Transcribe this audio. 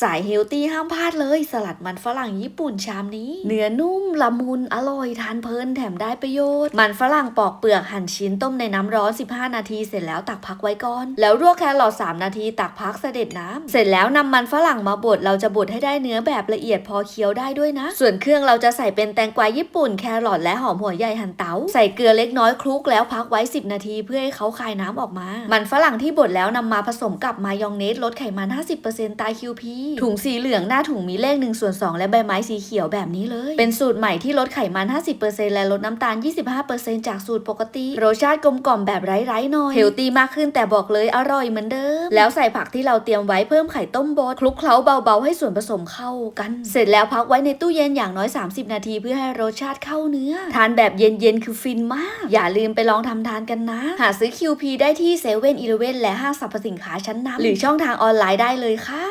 สายเฮลตี้ห้ามพลาดเลยสลัดมันฝรั่งญี่ปุ่นชามนี้ เนื้อนุ่มละมุนอร่อยทานเพลินแถมได้ประโยชน์ มันฝรั่งปอกเปลือกหั่นชิ้นต้มในน้ำร้อน 15 นาทีเสร็จแล้วตักพักไว้ก่อน แล้วลวกแครอท3นาทีตักพักเสด็จน้ำเสร็จแล้วนำมันฝรั่งมาบดเราจะบดให้ได้เนื้อแบบละเอียดพอเคี้ยวได้ด้วยนะ ส่วนเครื่องเราจะใส่เป็นแตงกวาญี่ปุ่นแครอทและหอมหัวใหญ่หั่นเตาใส่เกลือเล็กน้อยคลุกแล้วพักไว้ 10 นาทีเพื่อให้เขาคายน้ำออกมา มันฝรั่งที่บดแล้วนำมาผสมกับมายองเนสลดไขมัน 50%ตาย QP ถุงสีเหลืองหน้าถุงมีเลข1ส่วน2และใบไม้สีเขียวแบบนี้เลย เป็นสูตรใหม่ที่ลดไขมัน 50%และลดน้ำตาล 25%จากสูตรปกติ รสชาติกลมกล่อมแบบไร้ๆหน่อยเฮลตี้มากขึ้นแต่บอกเลยอร่อยเหมือนเดิม แล้วใส่ผักที่เราเตรียมไว้เพิ่มไข่ต้มบดคลุกเคล้าเบาๆให้ส่วนผสมเข้ากัน เสร็จแล้วพักไว้ในตู้เย็นอย่างน้อย 30 นาทีเพื่อให้รสชาติเข้าเนื้อ ทานแบบเย็นๆคือฟินมาก อย่าลืมไปลองทำทานกันนะ หาซื้อ QP ได้ที่เซเว่นอีเลเว่นและห้างสรรพสินค้าชั้นนำหรือช่องทางออนไลน์ได้เลยค่ะ